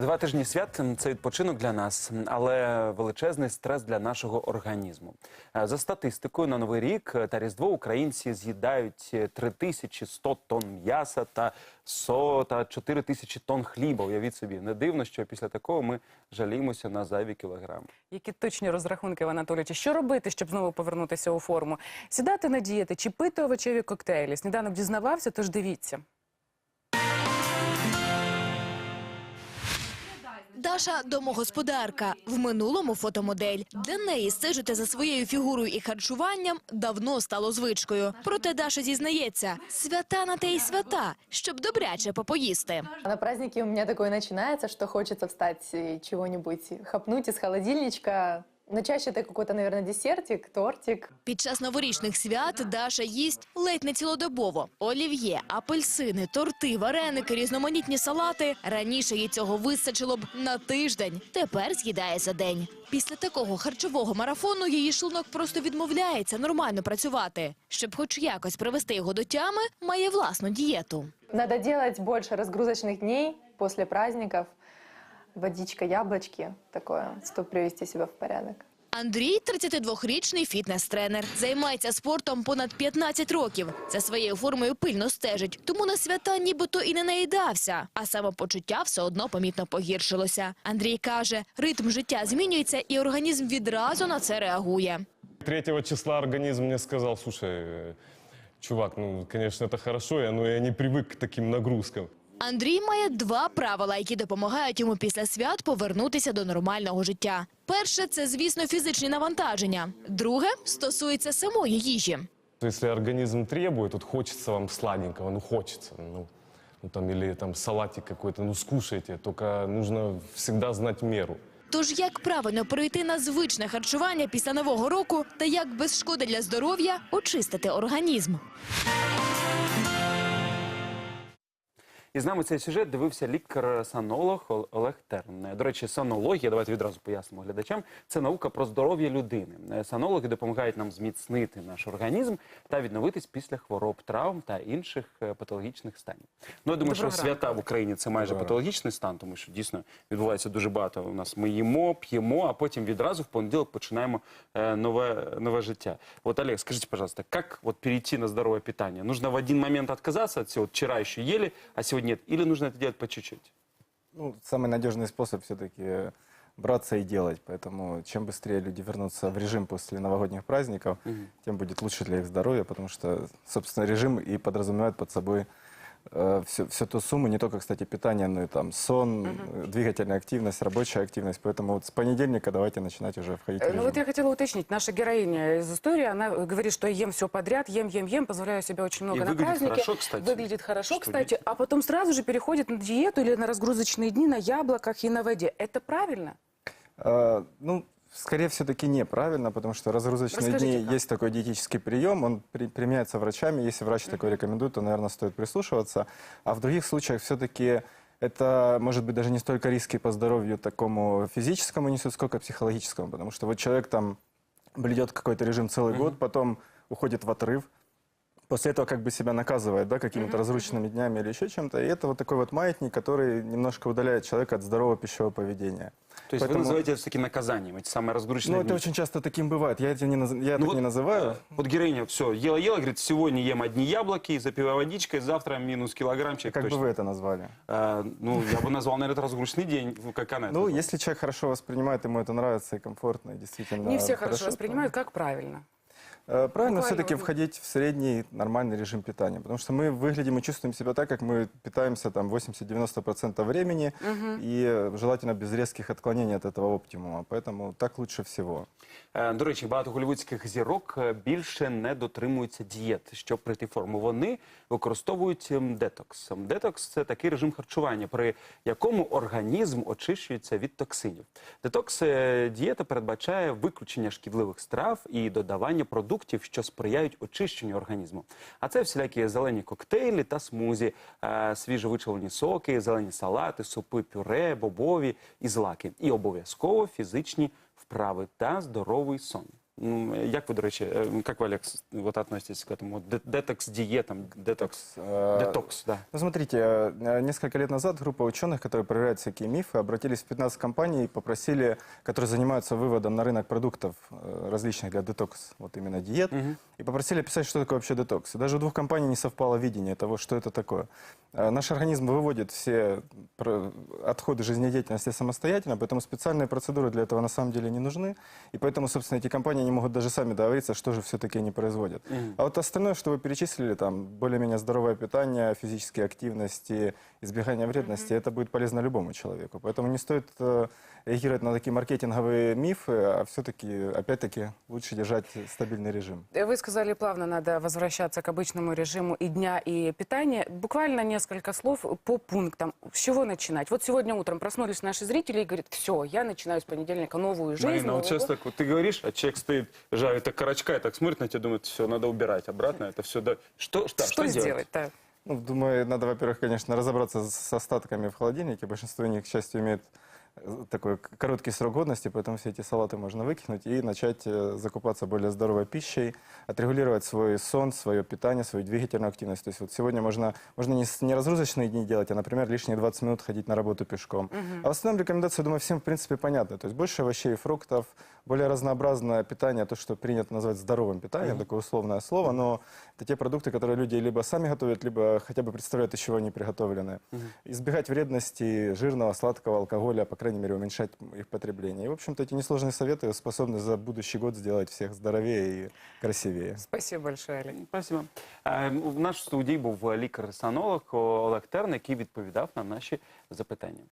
Два тижні свят це відпочинок для нас, але величезний стрес для нашого організму. Е, За статистикою, на новий рік та різдво українці з'їдають е, 3100 тонн м'яса та 100 та 4000 тонн хліба. Уявіть собі, не дивно, що після такого ми жаліємося на зайві кілограми. Які точні розрахунки в Анатолійовича? Що робити, щоб знову повернутися у форму? Сідати на дієти чи пити овочеві коктейлі? Сніданок дізнавався, тож дивіться. Даша домогосподарка, в минулому фотомодель. Для неї стежити за своєю фігурою і харчуванням давно стало звичкою. Проте Даша зізнається, свята на те й свята, щоб добряче попоїсти. На праздники у мене такое починається, що хочеться встать и чего-нибудь хапнути з холодильничка. Но чаще это какой-то, наверное, десертик, тортик. Під час новорічних свят Даша їсть ледь не цілодобово. Олів'є, апельсини, торти, вареники, різноманітні салати. Раніше їй цього вистачило б на тиждень. Тепер з'їдає за день. Після такого харчового марафону її шлунок просто відмовляється нормально працювати. Щоб хоч якось привести його до тями, має власну дієту. Надо делать больше разгрузочных дней после праздников Водичка, яблочки, такое, чтобы привести себя в порядок. Андрій – 32-річний фітнес-тренер. Займається спортом понад 15 років. За своєю формою пильно стежить. Тому на свята нібито і не наїдався. А самопочуття все одно помітно погіршилося. Андрій каже, ритм життя змінюється і організм відразу на це реагує. 3 числа организм мне сказал, слушай, э, чувак, ну, конечно, это хорошо, я- но я не привык к таким нагрузкам. Андрій має два правила, які допомагають йому після свят повернутися до нормального життя. Перше – це, звісно, фізичні навантаження. Друге – стосується самої їжі. Если организм требует, вот хочется вам сладенького, ну хочется, ну, ну там, или там салатик какой-то, ну скушайте, только нужно всегда знать меру. Тож як правильно перейти на звичне харчування після нового року та як без шкоди для здоров'я очистити організм? І з нами цей сюжет дивився лікар-санолог Олег Терн. До речі, санологія, давайте відразу пояснимо глядачам, це наука про здоров'я людини. Санологи допомагають нам зміцнити наш організм та відновитись після хвороб, травм та інших е, патологічних станів. Ну, я думаю, що свята в Україні це майже патологічний стан, тому що дійсно відбувається дуже багато. У нас ми їмо, п'ємо, а потім відразу в понеділок починаємо е, нове, нове життя. От, Олег, скажите, пожалуйста, как вот перейти на здоровое питание? Нужно в один момент отказаться от всего? Вот вчера еще а сегодня нет? Или нужно это делать по чуть-чуть? Ну, самый надежный способ все-таки браться и делать. Поэтому чем быстрее люди вернутся в режим после новогодних праздников, тем будет лучше для их здоровья, потому что, собственно, режим и подразумевает под собой всю, всю ту сумму, не только, кстати, питание, но и там сон, э, двигательная активность, рабочая активность. Поэтому вот с понедельника давайте начинать уже входить в Э, режим. Ну вот я хотела уточнить. Наша героиня из истории, она говорит, что я ем все подряд, ем, ем, ем, позволяю себе очень много И на выглядит празднике. хорошо, кстати. Выглядит хорошо, Что кстати. удивительно. А потом сразу же переходит на диету или на разгрузочные дни на яблоках и на воде. Это правильно? А, ну, скорее все-таки неправильно, потому что разгрузочные Расскажите, дни как. есть такой диетический прием, он при- применяется врачами. Если врач такой рекомендует, то, наверное, стоит прислушиваться. А в других случаях все-таки это может быть даже не столько риски по здоровью такому физическому несут, сколько психологическому, потому что вот человек там блюдет какой-то режим целый год, потом уходит в отрыв, после этого как бы себя наказывает, да, какими-то разрушенными днями или еще чем-то. И это вот такой вот маятник, который немножко удаляет человека от здорового пищевого поведения. То есть Поэтому- вы называете это все-таки наказанием, эти самые разгрузочные Ну, дни? это очень часто таким бывает. Я это не, наз- я Ну так вот, не называю. э, Вот героиня все, ела-ела, говорит, сегодня ем одни яблоки, запиваю водичкой, завтра минус килограммчик. Как точно. бы вы это назвали? А, ну, я бы назвал, наверное, это разгрузочный день, ну, как она это Ну, если человек хорошо воспринимает, ему это нравится и комфортно, и действительно Не все хорошо воспринимают, как правильно. Э, Правильно Буквально все-таки вот- входить в средний нормальный режим питания, потому что мы выглядим и чувствуем себя так, как мы питаемся там 80-90% времени, и э, желательно без резких отклонений от этого оптимума. Поэтому так лучше всего. Е, До речі, багато голівудських зірок е, більше не дотримуються дієт, щоб прийти в форму. Вони використовують ем, детокс. Ем, Детокс це такий режим харчування, при якому організм очищується від токсинів. Детокс е, дієта передбачає виключення шкідливих страв і додавання продуктів, що сприяють очищенню організму. А це всілякі зелені коктейлі та смузі, е, свіжовичавлені соки, зелені салати, супи, пюре, бобові і злаки. І обов'язково фізичні вправи та здоровий сон. М, Як ви, до речі, як ви, Алекс, вот относитесь к этому? Де- Детокс-диетам, детокс, детокс, да. Ну, смотрите, несколько лет назад группа ученых, которые проверяют всякие мифы, обратились в 15 компаний и попросили, которые занимаются выводом на рынок продуктов э, различных для детокс, вот именно диет, и попросили описать, что такое вообще детокс. И даже у двух компаний не совпало видение того, что это такое. Э, Наш организм выводит все отходы жизнедеятельности самостоятельно, поэтому специальные процедуры для этого на самом деле не нужны. И поэтому, собственно, эти компании не могут даже сами договориться, что же все-таки они производят. А вот остальное, что вы перечислили, там, более-менее здоровое питание, физические активности, избегание вредности, это будет полезно любому человеку. Поэтому не стоит э, реагировать на такие маркетинговые мифы, а все-таки, опять-таки, лучше держать стабильный режим. Вы сказали, плавно надо возвращаться к обычному режиму и дня, и питания. Буквально несколько слов по пунктам. С чего начинать? Вот сегодня утром проснулись наши зрители и говорят, все, я начинаю с понедельника новую жизнь. Марина, вот новый сейчас год». так вот ты говоришь, а человек стоит, жарит так карачка и так смотрит на тебя, думает, все, надо убирать обратно, это все, да. Что, что, Что сделать? да? Ну, думаю, надо, во-первых, конечно, разобраться с остатками в холодильнике. Большинство них, к счастью, имеют такой короткий срок годности, поэтому все эти салаты можно выкинуть и начать э, закупаться более здоровой пищей, отрегулировать свой сон, свое питание, свою двигательную активность. То есть вот сегодня можно, можно не, не разгрузочные дни делать, а, например, лишние 20 минут ходить на работу пешком. А в основном рекомендации, думаю, всем, в принципе, понятны. То есть больше овощей и фруктов, более разнообразное питание, то, что принято называть здоровым питанием, такое условное слово, но это те продукты, которые люди либо сами готовят, либо хотя бы представляют, из чего они приготовлены. Избегать вредности жирного, сладкого алкоголя, по крайней мере, уменьшать их потребление. И, в общем-то, эти несложные советы способны за будущий год сделать всех здоровее и красивее. Спасибо большое, Олег. Спасибо. Е, В нашій студії був лікар-санолог Олег Терн, який відповідав на наші запитання.